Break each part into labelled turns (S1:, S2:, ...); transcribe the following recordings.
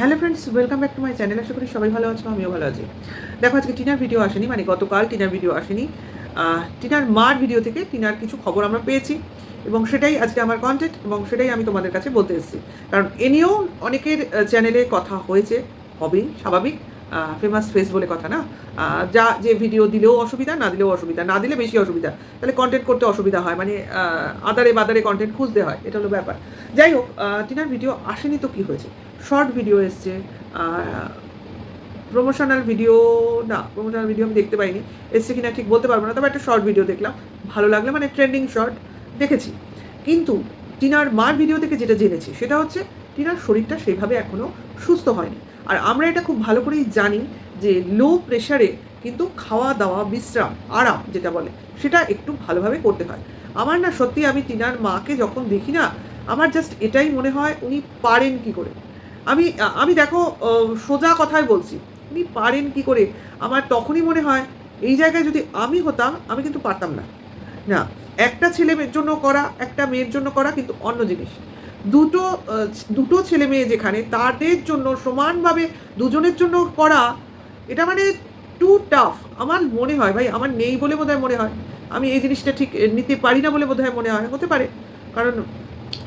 S1: Hello friends welcome back to my channel আশা করি সবাই ভালো আছো, আমিও ভালো আছি। দেখো, আজকে টিনার ভিডিও আসেনি মানে গতকাল টিনার ভিডিও আসেনি। টিনার মার ভিডিও থেকে টিনার কিছু খবর আমরা পেয়েছি এবং সেটাই আজকে আমার কন্টেন্ট এবং সেটাই আমি তোমাদের কাছে বলতে এসেছি। কারণ এ নিয়েও অনেকের চ্যানেলে কথা হয়েছে, হবেই, স্বাভাবিক। ফেমাস ফেস বলে কথা না। যা, যে ভিডিও দিলেও অসুবিধা, না দিলেও অসুবিধা, না দিলে বেশি অসুবিধা। তাহলে কন্টেন্ট করতে অসুবিধা হয় মানে আদারে বাদারে কন্টেন্ট খুঁজতে হয়, এটা হলো ব্যাপার। যাই হোক টিনার ভিডিও আসেনি তো কী হয়েছে? শর্ট ভিডিও এসছে, আর প্রমোশনাল ভিডিও না প্রমোশনাল ভিডিও আমি দেখতে পাইনি, এসছে কিনা ঠিক বলতে পারব না, তবে একটা শর্ট ভিডিও দেখলাম, ভালো লাগল মানে ট্রেন্ডিং শর্ট দেখেছি। কিন্তু টিনার মার ভিডিও থেকে যেটা জেনেছি, সেটা হচ্ছে টিনার শরীরটা সেভাবে এখনও সুস্থ হয়নি। আর আমরা এটা খুব ভালো করেই জানি যে লো প্রেশারে কিন্তু খাওয়া দাওয়া বিশ্রাম, আরাম যেটা বলে, সেটা একটু ভালোভাবে করতে হয়। আমার না সত্যি আমি টিনার মাকে যখন দেখি না, আমার জাস্ট এটাই মনে হয় উনি পারেন কি করে। আমি আমি দেখো সোজা কথাই বলছি। উনি পারেন কি করে? আমার তখনই মনে হয়, এই জায়গায় যদি আমি হতাম, আমি কিন্তু পারতাম না। না, একটা ছেলে মেয়ের জন্য করা, একটা মেয়ের জন্য করা কিন্তু অন্য জিনিস। দুটো দুটো ছেলে মেয়ে যেখানে, তাদের জন্য সমানভাবে দুজনের জন্য করা, এটা মানে টু টাফ আমার মনে হয় ভাই, আমার নেই বলে বোধহয় মনে হয়। আমি এই জিনিসটা ঠিক নিতে পারি না বলে বোধহয় মনে হয়, হতে পারে। কারণ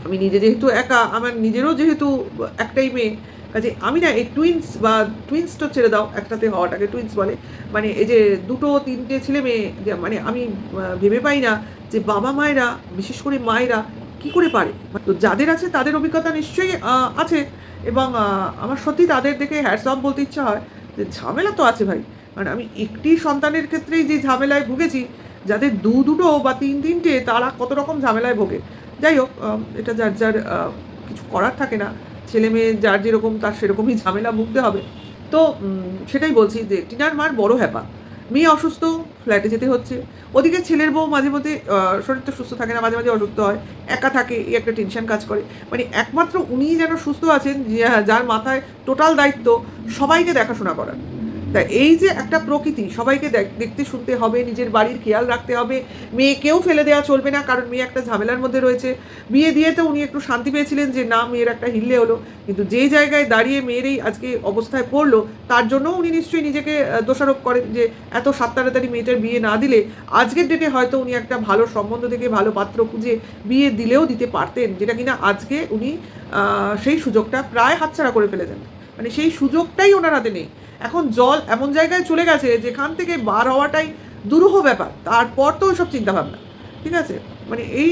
S1: আমি নিজে যেহেতু একা, আমার নিজেরও যেহেতু একটাই মেয়ে, কাজে আমি না এই টুইন্স বা টুইন্সটা ছেড়ে দাও একসাথে হওয়াটাকে টুইন্স বলে। মানে এই যে দুটো, তিনটে ছেলে মেয়ে মানে আমি ভেবে পাই না যে বাবা মায়েরা, বিশেষ করে মায়েরা কি করে পারে। তো যাদের আছে তাদের অভিজ্ঞতা নিশ্চয়ই আছে। এবং আমার সত্যি তাদের দেখে হ্যাটস অফ বলতে ইচ্ছা হয় যে ঝামেলা তো আছে ভাই। মানে আমি একটি সন্তানের ক্ষেত্রেই যে ঝামেলায় ভুগেছি, যাদের দু দুটো বা তিন তিনটে তারা কত রকম ঝামেলায় ভোগে। যাই হোক এটা যার যার কিছু করার থাকে না। ছেলে মেয়ে যার যেরকম তার সেরকমই ঝামেলা ভুগতে হবে। তো সেটাই বলছি যে টিনার মার বড় হ্যাপা। মেয়ে অসুস্থ ফ্ল্যাটে যেতে হচ্ছে। ওদিকে ছেলের বউ মাঝে মধ্যে আহ, শরীরটা সুস্থ থাকে না মাঝে মাঝে অসুস্থ হয় একা থাকে এই একটা টেনশন কাজ করে। মানে একমাত্র উনিই যেন সুস্থ আছেন যার মাথায় টোটাল দায়িত্ব সবাইকে দেখাশোনা করার। তা এই যে একটা প্রকৃতি, সবাইকে দেখ- দেখতে শুনতে হবে, নিজের বাড়ির খেয়াল রাখতে হবে, মেয়েকেও ফেলে দেওয়া চলবে না, কারণ মেয়ে একটা ঝামেলার মধ্যে রয়েছে। বিয়ে দিয়ে তো উনি একটু শান্তি পেয়েছিলেন যে না, মেয়ের একটা হিল্লে হলো। কিন্তু যে জায়গায় দাঁড়িয়ে মেয়ের এই আজকে অবস্থায় পড়ল, তার জন্য উনি নিশ্চয়ই নিজেকে দোষারোপ করেন যে এত সাত তাড়াতাড়ি মেয়েটার বিয়ে না দিলে আজকের ডেটে হয়তো উনি একটা ভালো সম্বন্ধ থেকে ভালো পাত্র খুঁজে বিয়ে দিলেও দিতে পারতেন, যেটা কিনা আজকে উনি সেই সুযোগটা প্রায় হাতছাড়া করে ফেলে ফেলেছেন। মানে সেই সুযোগটাই ওনার হাতে নেই। এখন জল এমন জায়গায় চলে গেছে যেখান থেকে বার হওয়াটাই দুরূহ ব্যাপার। তারপর তো ওইসব চিন্তাভাবনা। ঠিক আছে? মানে এই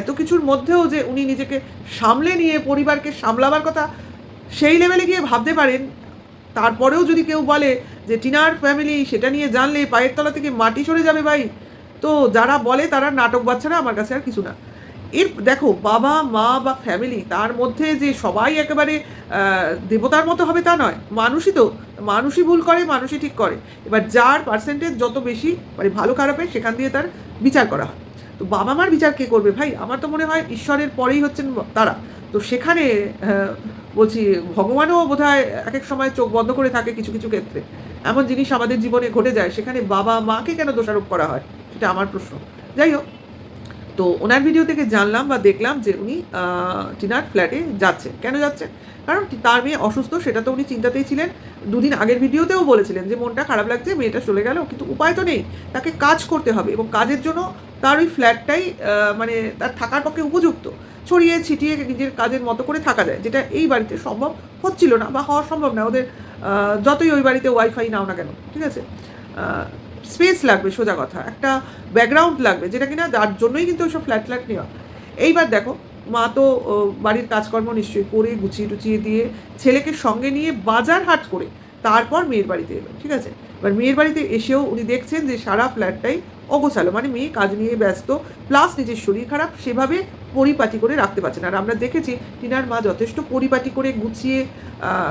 S1: এত কিছুর মধ্যেও যে উনি নিজেকে সামলে নিয়ে পরিবারকে সামলাবার কথা সেই লেভেলে গিয়ে ভাবতে পারেন, তারপরেও যদি কেউ বলে যে, টিনার ফ্যামিলি সেটা নিয়ে জানলে পায়ের তলা থেকে মাটি সরে যাবে ভাই। তো যারা বলে তারা নাটক বাচ্চারা আমার কাছে আর কিছু না। এর দেখো, বাবা, মা বা ফ্যামিলি তার মধ্যে যে সবাই একেবারে দেবতার মতো হবে তা নয়। মানুষই তো, মানুষই ভুল করে, মানুষই ঠিক করে। এবার যার পার্সেন্টেজ যত বেশি মানে ভালো খারাপের সেখান দিয়ে তার বিচার করা হয়। তো বাবা মার বিচার কে করবে ভাই? আমার তো মনে হয় ঈশ্বরের পরেই হচ্ছেন তারা। তো সেখানে বলছি, ভগবানও বোধহয় এক এক সময় চোখ বন্ধ করে থাকে কিছু কিছু ক্ষেত্রে। এমন জিনিস আমাদের জীবনে ঘটে যায়, সেখানে বাবা মাকে কেন দোষারোপ করা হয়? সেটা আমার প্রশ্ন। যাই হোক তো ওনার ভিডিও থেকে জানলাম বা দেখলাম যে উনি টিনার ফ্ল্যাটে যাচ্ছে কেন যাচ্ছেন? কারণ তার মেয়ে অসুস্থ, সেটা তো উনি চিন্তাতেই ছিলেন। দুদিন আগের ভিডিওতেও বলেছিলেন যে, মনটা খারাপ লাগছে, মেয়েটা চলে গেল, কিন্তু উপায় তো নেই। তাকে কাজ করতে হবে এবং কাজের জন্য তার ওই ফ্ল্যাটটাই মানে তার থাকার পক্ষে উপযুক্ত। ছড়িয়ে ছিটিয়ে নিজের কাজের মতো করে থাকা যায়, যেটা এই বাড়িতে সম্ভব হচ্ছিল না বা হওয়া সম্ভব না। ওদের যতই ওই বাড়িতে ওয়াইফাই নাও না কেন, ঠিক আছে? স্পেস লাগবে, সোজা কথা। একটা ব্যাকগ্রাউন্ড লাগবে, যেটা কিনা যার জন্যই কিন্তু ওইসব ফ্ল্যাট ফ্ল্যাট নেওয়া। এইবার দেখো, মা তো বাড়ির কাজকর্ম নিশ্চয়ই করে, গুছিয়ে টুচিয়ে দিয়ে, ছেলেকে সঙ্গে নিয়ে বাজার হাট করে, তারপর মেয়ের বাড়িতে এলো, ঠিক আছে? এবার মেয়ের বাড়িতে এসেও উনি দেখছেন যে সারা ফ্ল্যাটটাই অগোছালো মানে মেয়ে কাজ নিয়ে ব্যস্ত প্লাস নিজের শরীর খারাপ, সেভাবে পরিপাটি করে রাখতে পারছে না। আর আমরা দেখেছি টিনার মা যথেষ্ট পরিপাটি করে গুছিয়ে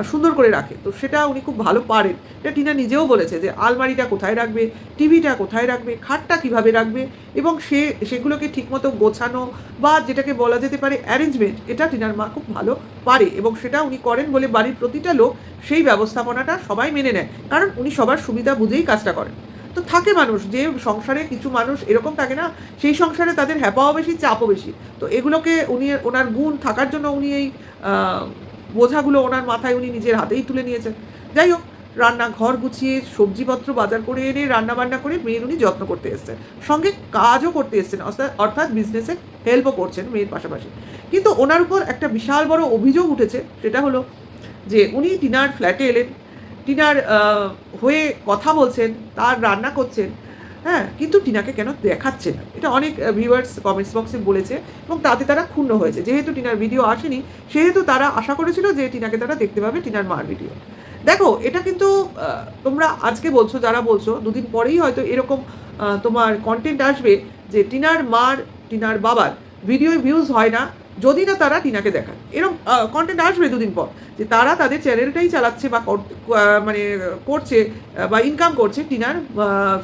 S1: সুন্দর করে রাখে। তো সেটা উনি খুব ভালো পারেন। এটা টিনা নিজেও বলেছে যে আলমারিটা কোথায় রাখবে, টিভিটা কোথায় রাখবে, খাটটা কীভাবে রাখবে এবং সে, সেগুলোকে ঠিকমতো গোছানো বা যেটাকে বলা যেতে পারে অ্যারেঞ্জমেন্ট এটা টিনার মা খুব ভালো পারে এবং সেটা উনি করেন বলে বাড়ির প্রতিটা লোক সেই ব্যবস্থাপনাটা সবাই মেনে নেয়। কারণ উনি সবার সুবিধা বুঝেই কাজটা করেন। তো থাকে মানুষ, যে সংসারে কিছু মানুষ এরকম থাকে না, সেই সংসারে তাদের হ্যাপাও বেশি, চাপও বেশি। তো এগুলোকে উনি, ওনার গুণ থাকার জন্য উনি এই বোঝাগুলো ওনার মাথায় উনি নিজের হাতেই তুলে নিয়েছেন। যাই হোক রান্না ঘর গুছিয়ে, সবজিপত্র বাজার করে এনে রান্না বান্না করে মেয়ের উনি যত্ন করতে এসছেন। সঙ্গে কাজও করতে এসছেন, অর্থাৎ অর্থাৎ বিজনেসে হেল্পও করছেন মেয়ের পাশাপাশি। কিন্তু ওনার উপর একটা বিশাল বড় অভিযোগ উঠেছে, সেটা হলো যে উনি টিনার ফ্ল্যাটে এলেন। টিনার হয়ে কথা বলছেন, তার রান্না করছেন হ্যাঁ কিন্তু টিনাকে কেন দেখাচ্ছে না? এটা অনেক ভিউয়ার্স কমেন্টস বক্সে বলেছে এবং তাতে তারা ক্ষুণ্ণ হয়েছে। যেহেতু টিনার ভিডিও আসেনি, সেহেতু তারা আশা করেছিল যে টিনাকে তারা দেখতে পাবে টিনার মার ভিডিও দেখো, এটা কিন্তু তোমরা আজকে বলছো, যারা বলছো, দুদিন পরেই হয়তো এরকম তোমার কন্টেন্ট আসবে যে টিনার মার, টিনার বাবার ভিডিও ভিউজ হয় না। যদি না তারা টিনাকে দেখায়। এরকম কন্টেন্ট আসবে দুদিন পর, যে তারা তাদের চ্যানেলটাই চালাচ্ছে বা মানে করছে বা ইনকাম করছে টিনার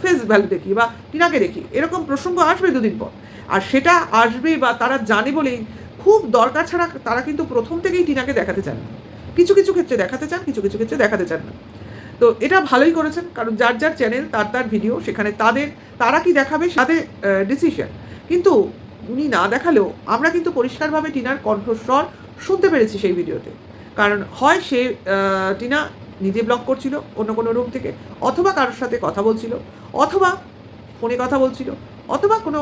S1: ফেস ভ্যালু দেখি বা টিনাকে দেখি। এরকম প্রসঙ্গ আসবে দুদিন পর। আর সেটা আসবে বা তারা জানে বলেই খুব দরকার ছাড়া তারা কিন্তু প্রথম থেকেই টিনাকে দেখাতে চান না। কিছু কিছু ক্ষেত্রে দেখাতে চান, কিছু কিছু ক্ষেত্রে দেখাতে চান না। তো এটা ভালোই করেছেন, কারণ যার যার চ্যানেল তার তার ভিডিও সেখানে তাদের, তারা কি দেখাবে সাথে ডিসিশন কিন্তু উনি না দেখালেও আমরা কিন্তু পরিষ্কারভাবে টিনার কণ্ঠস্বর শুনতে পেরেছি সেই ভিডিওতে। কারণ হয় সে টিনা নিজে ব্লগ করছিল অন্য কোনো রুম থেকে, অথবা কারোর সাথে কথা বলছিল, অথবা ফোনে কথা বলছিল, অথবা কোনো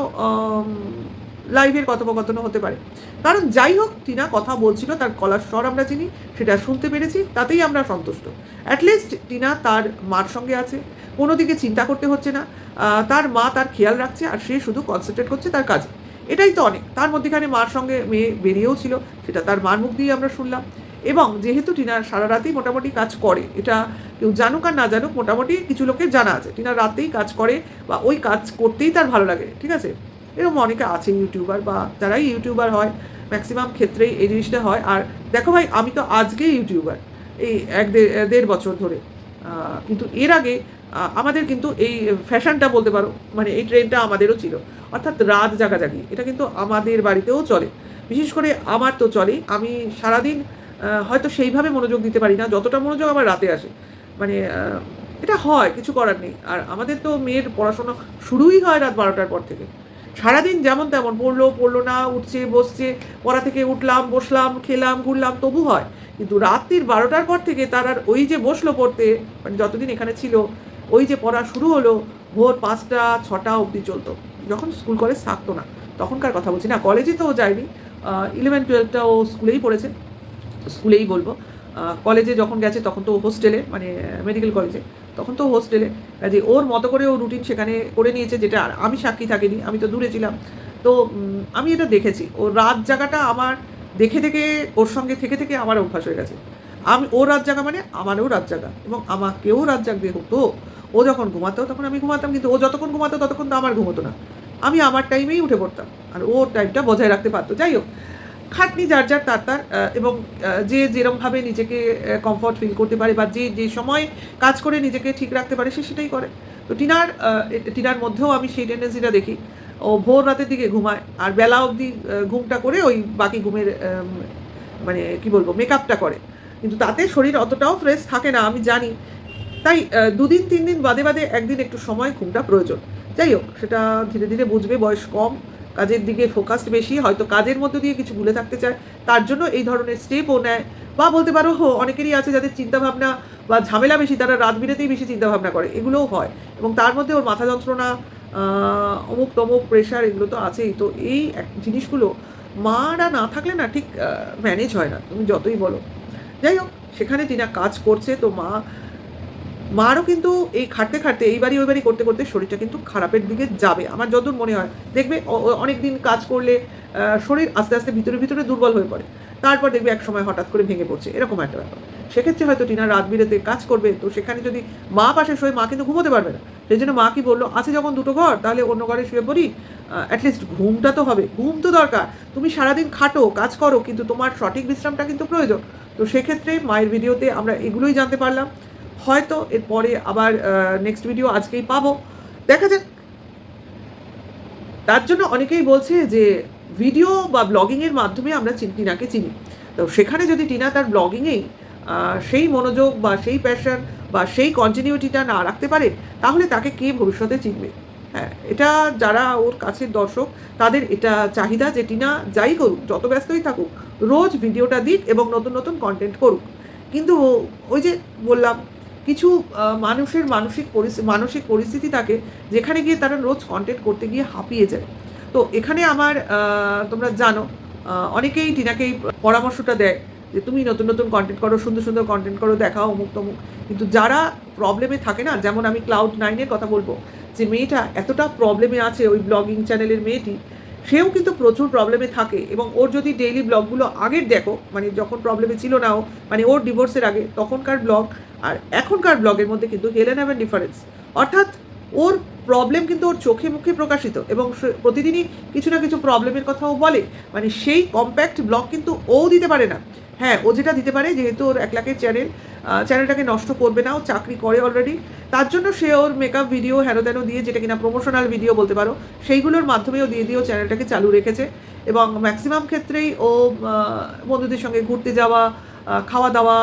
S1: লাইভের কথোপকথনও হতে পারে। কারণ যাই হোক, টিনা কথা বলছিল, তার কলার স্বর আমরা চিনি, সেটা শুনতে পেরেছি, তাতেই আমরা সন্তুষ্ট। অ্যাটলিস্ট টিনা তার মার সঙ্গে আছে, কোনো দিকে চিন্তা করতে হচ্ছে না। তার মা তার খেয়াল রাখছে, আর সে শুধু কনসেন্ট্রেট করছে তার কাজে। এটাই তো অনেক। তার মধ্যেখানে মার সঙ্গে মেয়ে বেরিয়েও ছিল, সেটা তার মার মুখ দিয়ে আমরা শুনলাম। এবং যেহেতু টিনা সারা রাতেই মোটামুটি কাজ করে, এটা কেউ জানুক আর না জানুক, মোটামুটি কিছু লোকের জানা আছে। টিনা রাতেই কাজ করে বা ওই কাজ করতেই তার ভালো লাগে, ঠিক আছে? এরকম অনেকে আছে ইউটিউবার বা যারাই ইউটিউবার হয়, ম্যাক্সিমাম ক্ষেত্রেই এই জিনিসটা হয়। আর দেখো ভাই, আমি তো আজকেই ইউটিউবার, এই এক দেড় বছর ধরে। কিন্তু এর আগে আমাদের কিন্তু এই ফ্যাশনটা বলতে পারো মানে এই ট্রেনটা আমাদেরও ছিল। অর্থাৎ রাত জাগাজাগি, এটা কিন্তু আমাদের বাড়িতেও চলে। বিশেষ করে আমার তো চলেই আমি সারাদিন হয়তো সেইভাবে মনোযোগ দিতে পারি না, যতটা মনোযোগ আমার রাতে আসে। মানে এটা হয়, কিছু করার নেই। আর আমাদের তো মেয়ের পড়াশোনা শুরুই হয় রাত বারোটার পর থেকে। সারাদিন যেমন তেমন, পড়ল পড়ল না, উঠছে, বসছে, পড়া থেকে উঠলাম, বসলাম, খেলাম, ঘুরলাম, তবু হয়। কিন্তু রাত্রির বারোটার পর থেকে তার আর ওই যে বসল পড়তে মানে যতদিন এখানে ছিল ওই যে পড়া শুরু হলো, ভোর পাঁচটা, ছটা অবধি চলতো। যখন স্কুল কলেজ থাকতো না, তখনকার কথা বলছি। না কলেজে তো যায়নি। ইলেভেন টুয়েলভটা ও স্কুলেই পড়েছে। স্কুলেই বলব। কলেজে যখন গেছে, তখন তো হোস্টেলে মানে মেডিকেল কলেজে তখন তো হোস্টেলে যে ওর মতো করে ও রুটিন সেখানে করে নিয়েছে, যেটা আমি সাক্ষী থাকিনি, আমি তো দূরে ছিলাম। তো আমি এটা দেখেছি। ও রাত জাগাটা আমার দেখে দেখে, ওর সঙ্গে থেকে থেকে আমার অভ্যাস হয়ে গেছে। আমি ও রাত জাগা মানে আমারও রাত জাগা এবং আমাকেও রাত জাগবে হতো। ও যখন ঘুমাতো, তখন আমি ঘুমাতাম কিন্তু ও যতক্ষণ ঘুমাতো ততক্ষণ তো আমার ঘুমতো না। আমি আমার টাইমেই উঠে পড়তাম আর ওর টাইমটা বজায় রাখতে পারতো। যাই হোক, খাটনি যার যার তার তার এবং যে যেরমভাবে নিজেকে কমফর্ট ফিল করতে পারে বা যে যে সময় কাজ করে নিজেকে ঠিক রাখতে পারে সে সেটাই করে। তো টিনার টিনার মধ্যেও আমি সেই টেন্ডেন্সিটা দেখি। ও ভোর রাতের দিকে ঘুমায় আর বেলা অবধি ঘুমটা করে ওই বাকি ঘুমের মানে কি বলব মেকআপটা করে। কিন্তু তাতে শরীর অতটাও ফ্রেশ থাকে না, আমি জানি। তাই দুদিন তিন দিন বাদে বাদে একদিন একটু সময় ঘুমটা প্রয়োজন। যাই হোক, সেটা ধীরে ধীরে বুঝবে, বয়স কম, কাজের দিকে ফোকাসড বেশি, হয়তো কাজের মধ্যে দিয়ে কিছু ভুলে থাকতে চায়, তার জন্য এই ধরনের স্টেপও নেয়। বা বলতে পারো, হো, অনেকেরই আছে যাদের চিন্তাভাবনা বা ঝামেলা বেশি, তারা রাত বিরেতেই বেশি চিন্তাভাবনা করে, এগুলোও হয়। এবং তার মধ্যে ওর মাথা যন্ত্রণা অমুক তমুক প্রেশার এগুলো তো আছেই। তো এই জিনিসগুলো মারা না থাকলে না ঠিক ম্যানেজ হয় না, তুমি যতই বলো। যাই হোক, সেখানে টিনা কাজ করছে, তো মা মারও কিন্তু এই খাটতে খাটতে, এই বাড়ি ওই বাড়ি করতে করতে শরীরটা কিন্তু খারাপের দিকে যাবে। আমার যতদূর মনে হয়, দেখবে অনেক দিন কাজ করলে শরীর আস্তে আস্তে ভিতরে ভিতরে দুর্বল হয়ে পড়ে। তারপর দেখবে এক সময় হঠাৎ করে ভেঙে পড়ছে, এরকম একটা ব্যাপার। সেক্ষেত্রে হয়তো টিনা রাত বিরেতে কাজ করবে, তো সেখানে যদি মা পাশে শুয়ে, মা কিন্তু ঘুমোতে পারবে না। সেই জন্য মা কি বলল, আছে যখন দুটো ঘর, তাহলে অন্য ঘরে শুয়ে পড়ি। অ্যাটলিস্ট ঘুমটা তো হবে। ঘুম তো দরকার। তুমি সারাদিন খাটো, কাজ করো, কিন্তু তোমার সঠিক বিশ্রামটা কিন্তু প্রয়োজন। তো সেক্ষেত্রে মায়ের ভিডিওতে আমরা এগুলোই জানতে পারলাম। হয়তো এরপরে আবার নেক্সট ভিডিও আজকেই পাবো। দেখা যাক। তার জন্য অনেকেই বলছে যে ভিডিও বা ব্লগিংয়ের মাধ্যমে আমরা টিনাকে চিনি। তো সেখানে যদি টিনা তার ব্লগিংয়েই সেই মনোযোগ বা সেই প্যাশন বা সেই কন্টিনিউটিটা না রাখতে পারে, তাহলে তাকে কে ভবিষ্যতে চিনবে? হ্যাঁ এটা যারা ওর কাছের দর্শক, তাদের এটা চাহিদা যে টিনা যাই করুক, যত ব্যস্তই থাকুক, রোজ ভিডিওটা দিক এবং নতুন নতুন কন্টেন্ট করুক। কিন্তু ওই যে বললাম কিছু মানুষের মানসিক পরিস্থিতি মানসিক পরিস্থিতি থাকে যেখানে গিয়ে তারা রোজ কন্টেন্ট করতে গিয়ে হাঁপিয়ে যায়। তো এখানে আমার তোমরা জানো অনেকেই টিনাকেই পরামর্শটা দেয় যে তুমি নতুন নতুন কন্টেন্ট করো, সুন্দর সুন্দর কন্টেন্ট করো, দেখাও অমুক তমুক। কিন্তু যারা প্রবলেমে থাকে না, যেমন আমি ক্লাউড নাইনের কথা বলব, যে মেয়েটা এতটা প্রবলেমে আছে ওই ব্লগিং চ্যানেলের মেয়েটি, সেও কিন্তু প্রচুর প্রবলেমে থাকে এবং ওর যদি ডেইলি ব্লগগুলো আগের দেখো মানে যখন প্রবলেমে ছিল না ও মানে ওর ডিভোর্সের আগে, তখনকার ব্লগ আর এখনকার ব্লগের মধ্যে কিন্তু হেলেন হ্যাভেন ডিফারেন্স অর্থাৎ ওর প্রবলেম কিন্তু ওর চোখে মুখে প্রকাশিত এবং প্রতিদিনই কিছু না কিছু প্রবলেমের কথাও বলে। মানে সেই কম্প্যাক্ট ব্লগ কিন্তু ও দিতে পারে না। হ্যাঁ ও যেটা দিতে পারে, যেহেতু ওর এক লাখের চ্যানেল চ্যানেলটাকে নষ্ট করবে না, ও চাকরি করে অলরেডি তার জন্য সে ওর মেকআপ ভিডিও হেন তেন দিয়ে, যেটা কিনা প্রমোশনাল ভিডিও বলতে পারো, সেইগুলোর মাধ্যমেও দিয়ে দিয়ে ও চ্যানেলটাকে চালু রেখেছে এবং ম্যাক্সিমাম ক্ষেত্রেই ও বন্ধুদের সঙ্গে ঘুরতে যাওয়া খাওয়া দাওয়া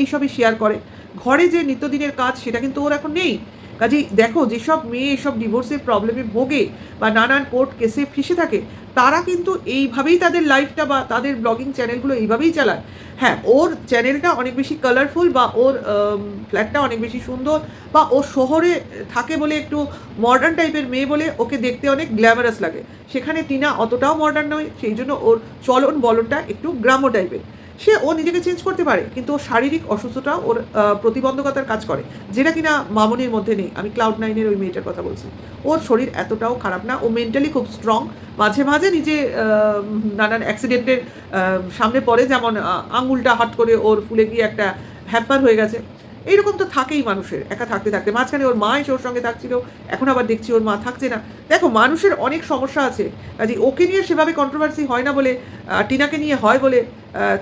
S1: এইসবই শেয়ার করে। ঘরে যে নিত্যদিনের কাজ, সেটা কিন্তু ওর এখন নেই। কাজেই দেখো, যেসব মেয়ে এসব ডিভোর্সের প্রবলেমে ভোগে বা নানান কোর্ট কেসে ফেসে থাকে, তারা কিন্তু এইভাবেই তাদের লাইফটা বা তাদের ব্লগিং চ্যানেলগুলো এইভাবেই চালায়। হ্যাঁ ওর চ্যানেলটা অনেক বেশি কালারফুল বা ওর ফ্ল্যাটটা অনেক বেশি সুন্দর বা ও শহরে থাকে বলে একটু মডার্ন টাইপের মেয়ে বলে ওকে দেখতে অনেক গ্ল্যামারাস লাগে। সেখানে টিনা অতটাও মডার্ন নয়, সেই জন্য ওর চলন বলনটা একটু গ্রাম্য টাইপের সে ও নিজেকে চেঞ্জ করতে পারে, কিন্তু ওর শারীরিক অসুস্থতা ওর প্রতিবন্ধকতার কাজ করে, যেটা কিনা মামনির মধ্যে নেই। আমি ক্লাউড নাইনের ওই মেয়েটার কথা বলছি। ওর শরীর এতটাও খারাপ না, ও মেন্টালি খুব স্ট্রং মাঝে মাঝে নিজে নানান অ্যাক্সিডেন্টের সামনে পড়ে, যেমন আঙুলটা হট করে ওর ফুলে গিয়ে একটা হ্যাপার হয়ে গেছে। এইরকম তো থাকেই মানুষের, একা থাকতে থাকতে। মাঝখানে ওর মা এসে ওর সঙ্গে থাকছিল, এখন আবার দেখছি ওর মা থাকছে না। দেখো, মানুষের অনেক সমস্যা আছে। কাজে ওকে নিয়ে সেভাবে কন্ট্রোভার্সি হয় না বলে টিনাকে নিয়ে হয় বলে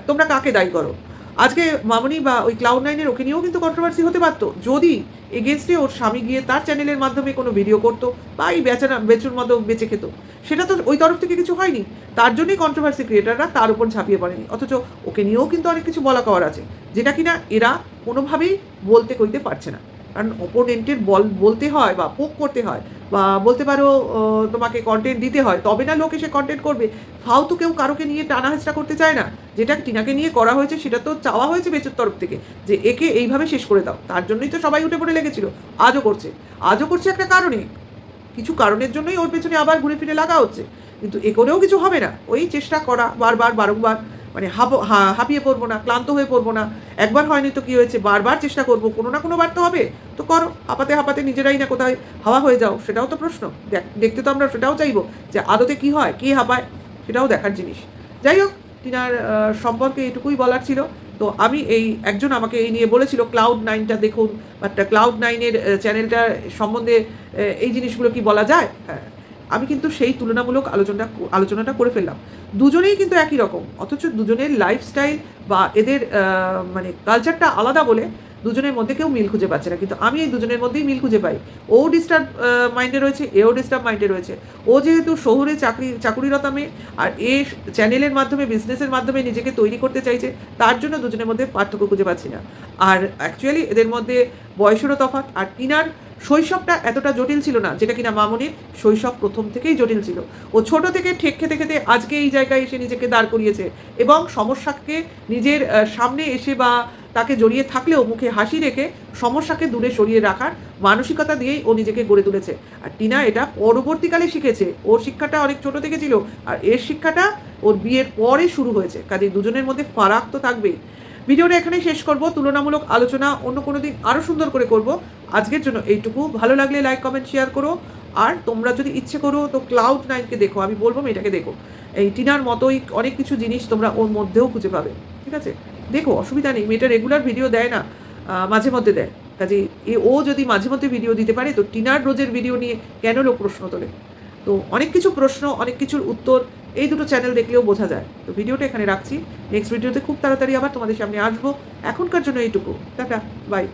S1: তোমরা কাকে দায়ী করো? আজকে মামনি বা ওই ক্লাউড নাইনের ওকে নিয়েও কিন্তু কন্ট্রোভার্সি হতে পারতো। যদি এগেনস্টে ওর স্বামী গিয়ে তার চ্যানেলের মাধ্যমে কোনো ভিডিও করতো বা এই বেচারা বেচুর মতো বেঁচে খেত, সেটা তো ওই তরফ থেকে কিছু হয়নি। তার জন্যই কন্ট্রোভার্সি ক্রিয়েটাররা তার উপর ঝাঁপিয়ে পড়েনি। অথচ ওকে নিয়েও কিন্তু অনেক কিছু বলা কওয়ার আছে, যেটা কিনা এরা কোনোভাবেই বলতে কইতে পারছে না। কারণ ওপোনেন্টের বল বলতে হয় বা পোক করতে হয় বা বলতে পারো তোমাকে কন্টেন্ট দিতে হয়, তবে না লোক এসে কন্টেন্ট করবে। ফাও তো কেউ কারোকে নিয়ে টানা হেঁচড়া করতে চায় না। যেটা টিনাকে নিয়ে করা হয়েছে সেটা তো চাওয়া হয়েছে বেচুর তরফ থেকে যে একে এইভাবে শেষ করে দাও। তার জন্যই তো সবাই উঠে পড়ে লেগেছিল। আজও করছে। আজও করছে একটা কারণে। কিছু কারণের জন্যই ওর পেছনে আবার ঘুরে ফিরে লাগা হচ্ছে। কিন্তু এ করেও কিছু হবে না। ওই চেষ্টা করা বারবার, বারংবার। মানে হাব হাঁপিয়ে পড়ব না, ক্লান্ত হয়ে পড়ব না। একবার হয়নি তো কী হয়েছে? বারবার চেষ্টা করব, কোনো না কোনো বার তো হবে। তো করো, হাঁপাতে হাঁপাতে নিজেরাই না কোথায় হাওয়া হয়ে যাও, সেটাও তো প্রশ্ন। দেখ- দেখতে তো আমরা সেটাও চাইব যে আদতে কি হয়, কে হাঁপায়, সেটাও দেখার জিনিস। যাই হোক তিনার সম্পর্কে এটুকুই বলার ছিল। তো আমি এই, একজন আমাকে এই নিয়ে বলেছিল ক্লাউড নাইনটা দেখুন একটা ক্লাউড নাইনের চ্যানেলটা সম্বন্ধে এই জিনিসগুলো কি বলা যায়? হ্যাঁ। আমি কিন্তু সেই তুলনামূলক আলোচনাটা আলোচনাটা করে ফেললাম। দুজনেই কিন্তু একই রকম, অথচ দুজনের লাইফস্টাইল বা এদের মানে কালচারটা আলাদা বলে দুজনের মধ্যে কেউ মিল খুঁজে পাচ্ছে না। কিন্তু আমি এই দুজনের মধ্যেই মিল খুঁজে পাই। ও ডিস্টার্ব মাইন্ডে রয়েছে, এও ডিস্টার্ব মাইন্ডে রয়েছে। ও যেহেতু শহরে চাকরি, চাকুরিরতা মেয়ে, আর এ চ্যানেলের মাধ্যমে বিজনেসের মাধ্যমে নিজেকে তৈরি করতে চাইছে, তার জন্য দুজনের মধ্যে পার্থক্য খুঁজে পাচ্ছি না। আর অ্যাকচুয়ালি এদের মধ্যে বয়সেরও তফাৎ, আর টিনার শৈশবটা এতটা জটিল ছিল না, যেটা কিনা মামনির শৈশব প্রথম থেকেই জটিল ছিল। ও ছোট থেকে ঠেক খেতে খেতে আজকে এই জায়গায় এসে নিজেকে দাঁড় করিয়েছে এবং সমস্যাকে নিজের সামনে এসে বা তাকে জড়িয়ে থাকলেও মুখে হাসি রেখে সমস্যাকে দূরে সরিয়ে রাখার মানসিকতা দিয়েই ও নিজেকে গড়ে তুলেছে। আর টিনা এটা পরবর্তীকালে শিখেছে। ওর শিক্ষাটা অনেক ছোট থেকে ছিল, আর এর শিক্ষাটা ওর বিয়ের পরে শুরু হয়েছে। কাজে দুজনের মধ্যে ফারাক তো থাকবেই। ভিডিওটা এখানে শেষ করব। তুলনামূলক আলোচনা অন্য কোনো দিন আরও সুন্দর করে করব। আজকের জন্য এইটুকু। ভালো লাগলে লাইক কমেন্ট শেয়ার করো। আর তোমরা যদি ইচ্ছে করো তো ক্লাউড নাইনকে দেখো। আমি বলব মেয়েটাকে দেখো। এই টিনার মতোই অনেক কিছু জিনিস তোমরা ওর মধ্যেও খুঁজে পাবে। ঠিক আছে? দেখো, অসুবিধা নেই। মেয়েটা রেগুলার ভিডিও দেয় না। মাঝে মধ্যে দেয়। কাজে এ, ও যদি মাঝে মধ্যে ভিডিও দিতে পারে, তো টিনার রোজের ভিডিও নিয়ে কেন লোক প্রশ্ন তোলে? তো অনেক কিছু প্রশ্ন, অনেক কিছুর উত্তর এই দুটো চ্যানেল দেখলেও বোঝা যায়। তো ভিডিওটা এখানে রাখছি। নেক্সট ভিডিওতে খুব তাড়াতাড়ি আবার তোমাদের সামনে আসব। এখনকার জন্য এইটুকু। Tata bye